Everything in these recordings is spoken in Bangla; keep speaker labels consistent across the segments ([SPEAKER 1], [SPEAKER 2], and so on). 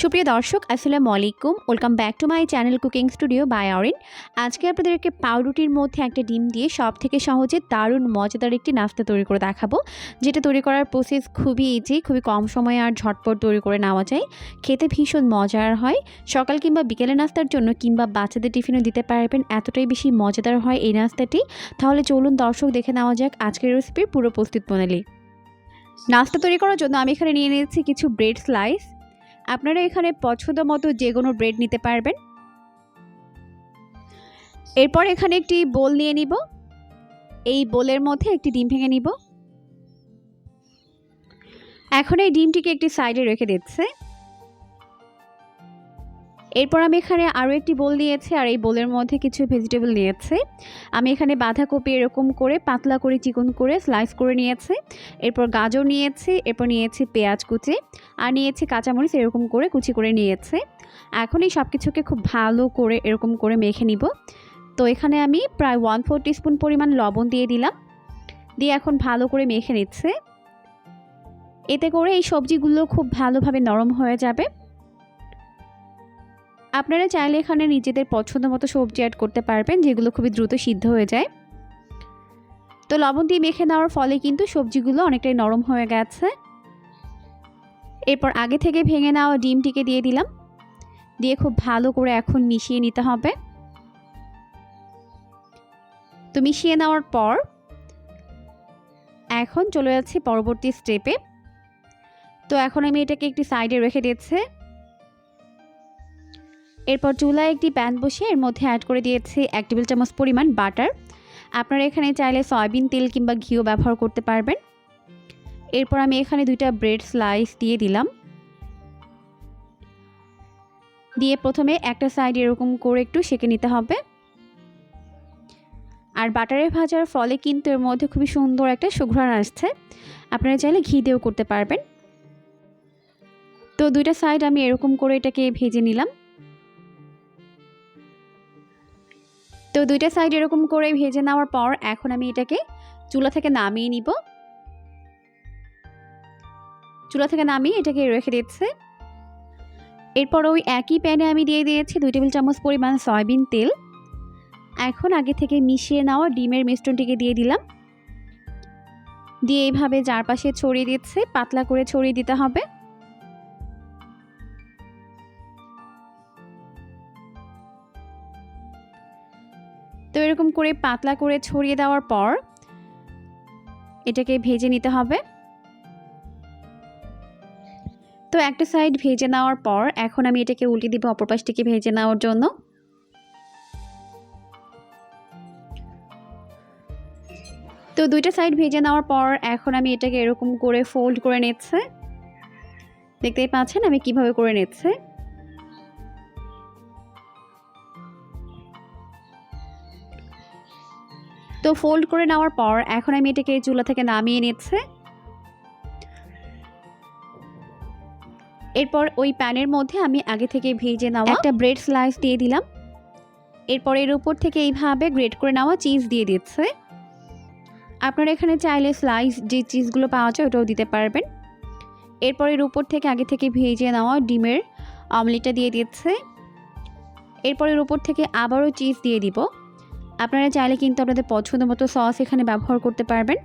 [SPEAKER 1] সুপ্রিয় দর্শক, আসসালামু আলাইকুম। Welcome back to my channel cooking studio by Orin আজকে আপনাদেরকে পাউরুটির মধ্যে একটা ডিম দিয়ে সব থেকে সহজে দারুণ মজাদার একটি নাস্তা তৈরি করে দেখাবো। যেটা তৈরি করার প্রসেস খুবই ইজি খুবই কম সময়ে আর ঝটপট তৈরি করে নেওয়া যায়। খেতে ভীষণ মজার হয়। সকাল কিংবা বিকেলে নাস্তার জন্য কিংবা বাচ্চাদের টিফিনও দিতে পারবেন, এতটাই বেশি মজাদার হয় এই নাস্তাটি। তাহলে চলুন দর্শক দেখে নেওয়া যাক আজকের রেসিপির পুরো প্রস্তুত প্রণালী নাস্তা তৈরি করার জন্য আমি এখানে নিয়ে নিয়েছি কিছু ব্রেড স্লাইস আপনারা এখানে পছন্দ মতো যে কোনো ব্রেড নিতে পারবেন। এরপর এখানে একটি বোল নিয়ে নিব। এই বোলের মধ্যে একটি ডিম ভেঙে নিব। এখন এই ডিমটিকে একটি সাইডে রেখে দিচ্ছে। এরপর আমি এখানে আরও একটি বোল নিয়েছি, আর এই বোলের মধ্যে কিছু ভেজিটেবল নিয়েছি। আমি এখানে বাঁধাকপি এরকম করে, পাতলা করে চিকন করে স্লাইস করে নিয়েছি। এরপর গাজর নিয়েছি, এরপর নিয়েছি পেঁয়াজ কুচি, আর নিয়েছি কাঁচামরিচ এরকম করে কুচি করে নিয়েছে। এখন এই সব কিছুকে খুব ভালো করে এরকম করে মেখে নিব। তো এখানে আমি প্রায় ওয়ান ফোর টিস্পুন পরিমাণ লবণ দিয়ে দিলাম। দিয়ে এখন ভালো করে মেখে নিচ্ছে। এতে করে এই সবজিগুলো খুব ভালোভাবে নরম হয়ে যাবে। আপনারা চাইলে এখানে নিজেদের পছন্দ মতো সবজি অ্যাড করতে পারবেন, যেগুলো খুবই দ্রুত সিদ্ধ হয়ে যায়। তো লবণ দিয়ে মেখে নেওয়ার ফলে কিন্তু সবজিগুলো অনেকটাই নরম হয়ে গেছে। এরপর আগে থেকে ভেঙে নেওয়া ডিমটিকে দিয়ে দিলাম। দিয়ে খুব ভালো করে এখন মিশিয়ে নিতে হবে। তো মিশিয়ে নেওয়ার পর এখন চলে যাচ্ছি পরবর্তী স্টেপে তো এখন আমি এটাকে একটি সাইডে রেখে দিচ্ছে। এরপর চুলায় একটি প্যান বসিয়ে এর মধ্যে অ্যাড করে দিয়েছি এক টেবিল চামচ পরিমাণ বাটার আপনারা এখানে চাইলে সয়াবিন তেল কিংবা ঘিও ব্যবহার করতে পারবেন। এরপর আমি এখানে দুইটা ব্রেড স্লাইস দিয়ে দিলাম। দিয়ে প্রথমে একটা সাইড এরকম করে একটু সেঁকে নিতে হবে। আর বাটারে ভাজার ফলে কিন্তু এর মধ্যে খুবই সুন্দর একটা সুঘ্রাণ আসছে। আপনারা চাইলে ঘি দিয়েও করতে পারবেন। তো দুইটা সাইড আমি এরকম করে এটাকে ভেজে নিলাম। তো দুইটা সাইড এরকম করে ভেজে নেওয়ার পর এখন আমি এটাকে চুলা থেকে নামিয়ে নিব। চুলা থেকে নামিয়ে এটাকে রেখে দিচ্ছে। এরপর ওই একই প্যানে আমি দিয়ে দিয়েছি দুই টেবিল চামচ পরিমাণ সয়াবিন তেল। এখন আগে থেকে মিশিয়ে নেওয়া ডিমের মিশ্রণটিকে দিয়ে দিলাম। দিয়ে এইভাবে চারপাশে ছড়িয়ে দিচ্ছে, পাতলা করে ছড়িয়ে দিতে হবে। তো এরকম করে পাতলা করে ছড়িয়ে দেওয়ার পর এটাকে ভেজে নিতে হবে। তো একটা সাইড ভেজে নেওয়ার পর এখন আমি এটাকে উল্টে দিব অপর পাশটিকে ভেজে নেওয়ার জন্য। তো দুইটা সাইড ভেজে নেওয়ার পর এখন আমি এটাকে এরকম করে ফোল্ড করে নিচ্ছে। দেখতেই পাচ্ছেন আমি কীভাবে করে নিচ্ছে। তো ফোল্ড করে নেওয়ার পর এখন আমি এটাকে চুলা থেকে নামিয়ে নিচ্ছে। এরপর ওই প্যানের মধ্যে আমি আগে থেকে ভেজে নেওয়া একটা ব্রেড স্লাইস দিয়ে দিলাম। এরপর এর উপর থেকে এইভাবে গ্রেট করে নেওয়া চিজ দিয়ে দিচ্ছে। আপনারা এখানে চাইলে স্লাইস যে চিজগুলো পাওয়া যায় ওটাও দিতে পারবেন। এরপর এর উপর থেকে আগে থেকে ভেজে নেওয়া ডিমের অমলেটটা দিয়ে দিচ্ছে। এরপর এর উপর থেকে আবারও চিজ দিয়ে দিব। আপনারা চাইলে কিন্তু আপনাদের পছন্দ মতো সস এখানে ব্যবহার করতে পারবেন।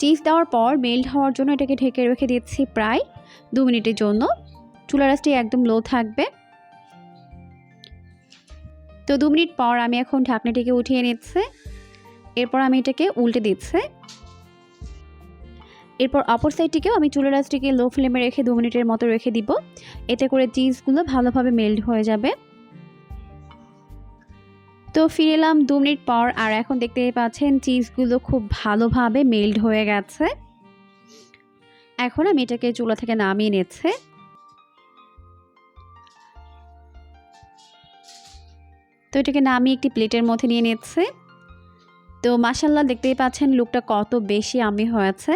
[SPEAKER 1] চিজ দেওয়ার পর মেল্ট হওয়ার জন্য এটাকে ঢেকে রেখে দিচ্ছি প্রায় দু মিনিটের জন্য। চুলা রাসটি একদম লো থাকবে। তো দু মিনিট পর আমি এখন ঢাকনাটিকে উঠিয়ে নিচ্ছে। এরপর আমি এটাকে উল্টে দিচ্ছে। এরপর অপর সাইডটিকেও আমি চুলা রাসটিকে লো ফ্লেমে রেখে দু মিনিটের মতো রেখে দিব। এতে করে চিজগুলো ভালোভাবে মেল্ট হয়ে যাবে। তো ফিরে এলাম দু মিনিট পর, আর এখন দেখতে পাচ্ছেন চিজগুলো খুব ভালোভাবে মেল্ড হয়ে গেছে। এখন আমি এটাকে চুলা থেকে নামিয়ে নিচ্ছে। তো এটাকে নামিয়ে একটি প্লেটের মধ্যে নিয়ে নিচ্ছে। তো মাসাল্লাহ দেখতেই পাচ্ছেন লুকটা কত বেশি আমি হয়েছে।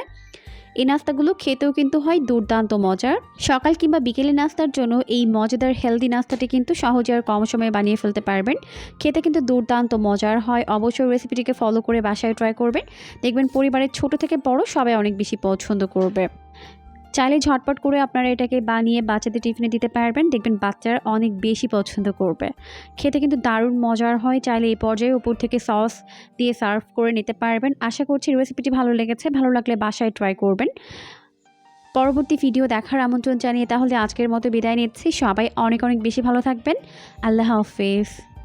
[SPEAKER 1] এই নাস্তাগুলো খেতেও কিন্তু হয় দুর্দান্ত মজার। সকাল কিংবা বিকেলে নাস্তার জন্য এই মজাদার হেলদি নাস্তাটি কিন্তু সহজে আর কম সময়ে বানিয়ে ফেলতে পারবেন। খেতে কিন্তু দুর্দান্ত মজার হয়। অবশ্যই রেসিপিটিকে ফলো করে বাসায় ট্রাই করবেন। দেখবেন পরিবারের ছোট থেকে বড় সবাই অনেক বেশি পছন্দ করবে। চাইলে ঝটপট করে আপনারা এটাকে বানিয়ে বাচ্চাদের টিফিনে দিতে পারবেন। দেখবেন বাচ্চারা অনেক বেশি পছন্দ করবে। খেতে কিন্তু দারুণ মজার হয়। চাইলে এই পর্যায়ে উপর থেকে সস দিয়ে সার্ভ করে নিতে পারবেন। আশা করছি রেসিপিটি ভালো লেগেছে। ভালো লাগলে বাসায় ট্রাই করবেন। পরবর্তী ভিডিও দেখার আমন্ত্রণ জানিয়ে তাহলে আজকের মতো বিদায় নিচ্ছি। সবাই অনেক অনেক বেশি ভালো থাকবেন। আল্লাহ হাফেজ।